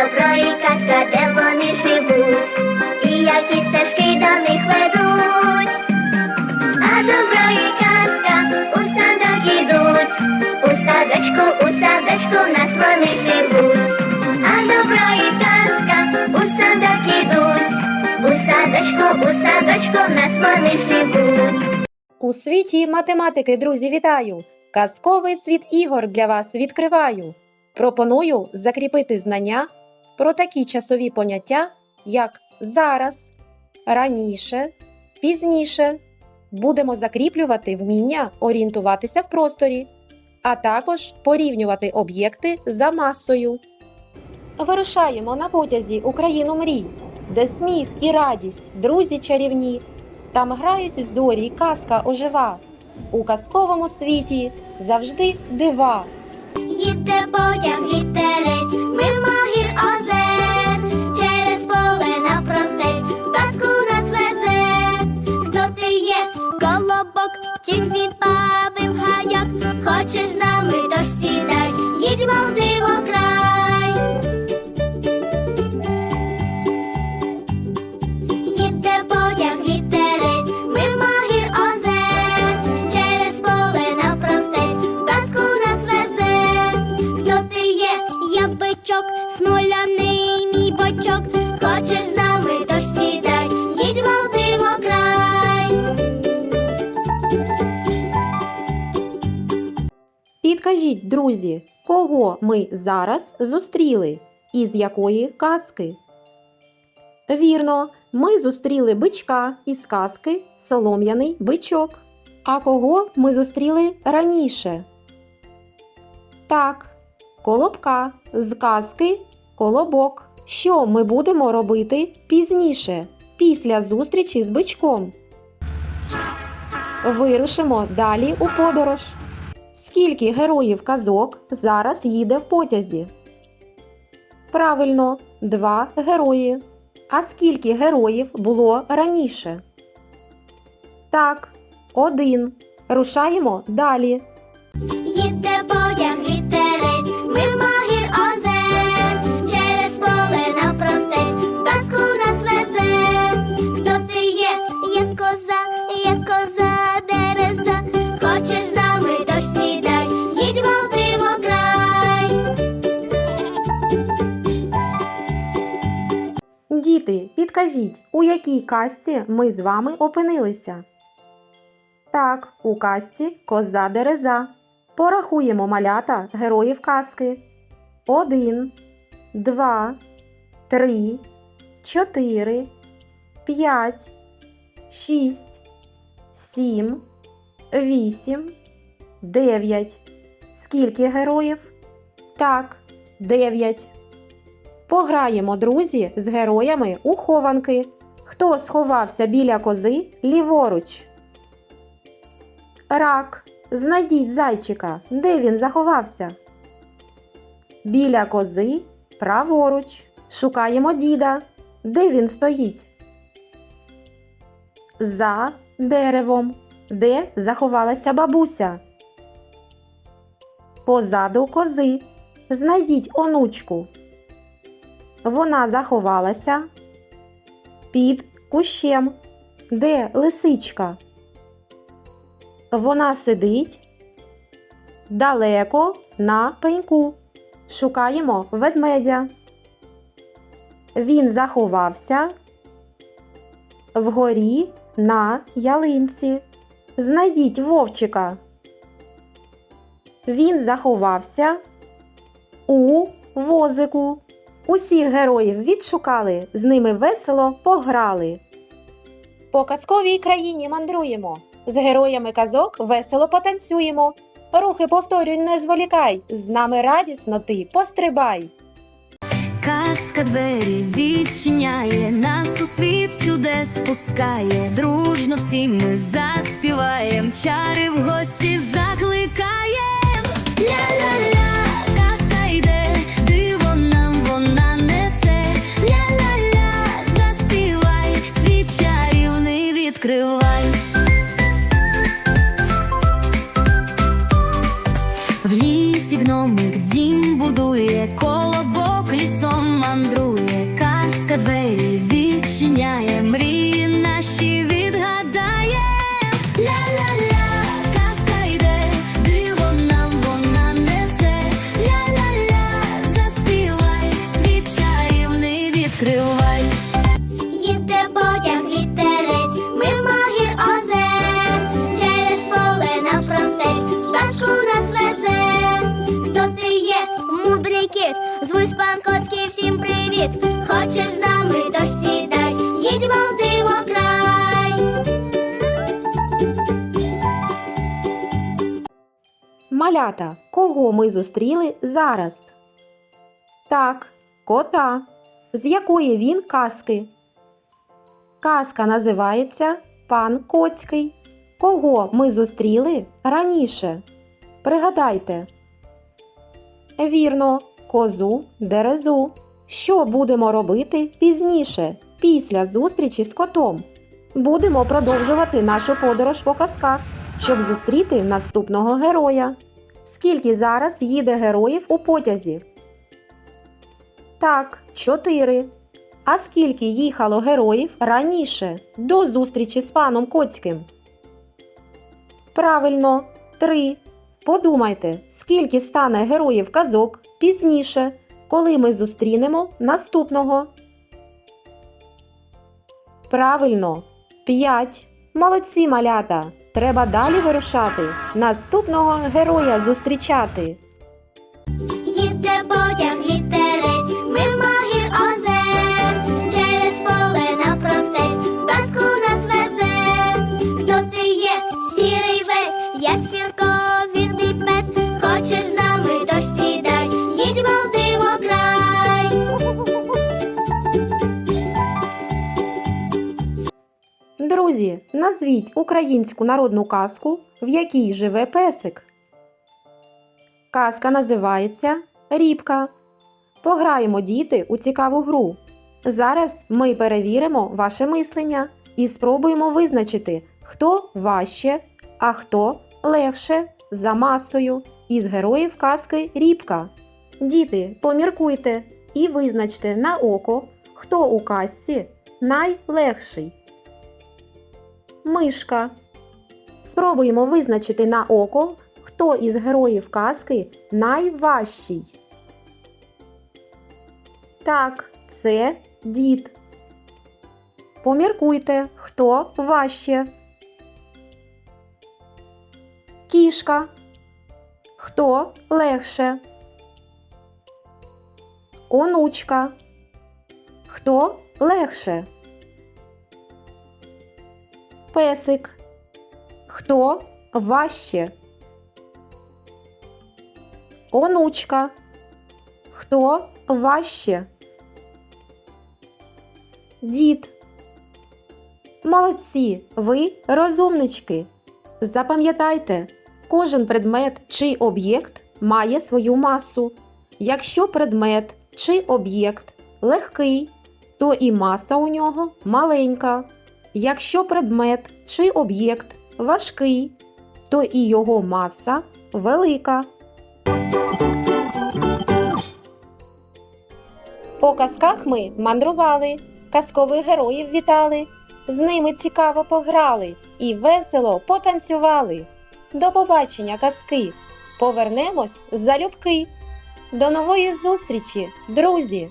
добро і казка, де вони живуть, і які стежки до них ведуть. А добро і казка у садок ідуть, у садочку, у садочку в нас вони живуть. А добро і казка у садок ідуть, у садочку, у садочку в нас вони живуть. У світі математики, друзі, вітаю! Казковий світ ігор для вас відкриваю. Пропоную закріпити знання про такі часові поняття, як зараз, раніше, пізніше. Будемо закріплювати вміння орієнтуватися в просторі, а також порівнювати об'єкти за масою. Вирушаємо на потязі Україну мрій, де сміх і радість, друзі чарівні. Там грають зорі й казка ожива. У казковому світі завжди дива. Їде потяг гір озер, через поле навпростець, казку нас везе. Хто ти є? Колобок, втік від баби в гаяк, хочеш з нами, дощ сідай, мій бочок, хочеш з нами, тож сідай, їдьмо в. Підкажіть, друзі, кого ми зараз зустріли і з якої казки? Вірно, ми зустріли бичка із казки Солом'яний бичок. А кого ми зустріли раніше? Так, колобка з казки Колобок. Що ми будемо робити пізніше, після зустрічі з бичком? Вирушимо далі у подорож. Скільки героїв казок зараз їде в потязі? Правильно, два герої. А скільки героїв було раніше? Так, один. Рушаємо далі. Підкажіть, у якій казці ми з вами опинилися? Так, у казці коза дереза. Порахуємо малята героїв казки. Один, два, три, чотири, п'ять, шість, сім, вісім, дев'ять. Скільки героїв? Так, дев'ять. Пограємо, друзі, з героями у хованки. Хто сховався біля кози ліворуч? Рак. Знайдіть зайчика. Де він заховався? Біля кози праворуч. Шукаємо діда. Де він стоїть? За деревом. Де заховалася бабуся? Позаду кози. Знайдіть онучку. Вона заховалася під кущем. Де лисичка? Вона сидить далеко на пеньку. Шукаємо ведмедя. Він заховався вгорі на ялинці. Знайдіть вовчика. Він заховався у возику. Усіх героїв відшукали, з ними весело пограли. По казковій країні мандруємо. З героями казок весело потанцюємо. Рухи повторюй, не зволікай. З нами радісно ти пострибай. Казка двері відчиняє, нас у світ чудес пускає. Дружно всі ми заспіваєм, чари в гості Малята, кого ми зустріли зараз? Так, кота. З якої він казки? Казка називається Пан Коцький. Кого ми зустріли раніше? Пригадайте. Вірно, козу дерезу. Що будемо робити пізніше, після зустрічі з котом? Будемо продовжувати нашу подорож по казках, щоб зустріти наступного героя. Скільки зараз їде героїв у потязі? Так, чотири. А скільки їхало героїв раніше до зустрічі з паном Коцьким? Правильно, три. Подумайте, скільки стане героїв казок пізніше, коли ми зустрінемо наступного. Правильно, п'ять. Молодці малята. Треба далі вирушати. Наступного героя зустрічати. Друзі, назвіть українську народну казку, в якій живе песик. Казка називається Рібка. Пограємо діти у цікаву гру. Зараз ми перевіримо ваше мислення і спробуємо визначити, хто важче, а хто легше за масою із героїв казки Рібка. Діти, поміркуйте і визначте на око, хто у казці найлегший. Мишка. Спробуємо визначити на око, хто із героїв казки найважчий. Так, це дід. Поміркуйте, хто важче. Кішка. Хто легше? Онучка. Хто легше? Песик. Хто важче? Онучка. Хто важче? Дід. Молодці, ви розумнички. Запам'ятайте, кожен предмет чи об'єкт має свою масу. Якщо предмет чи об'єкт легкий, то і маса у нього маленька. Якщо предмет чи об'єкт важкий, то і його маса велика. По казках ми мандрували, казкових героїв вітали, з ними цікаво пограли і весело потанцювали. До побачення, казки! Повернемось залюбки. До нової зустрічі, друзі!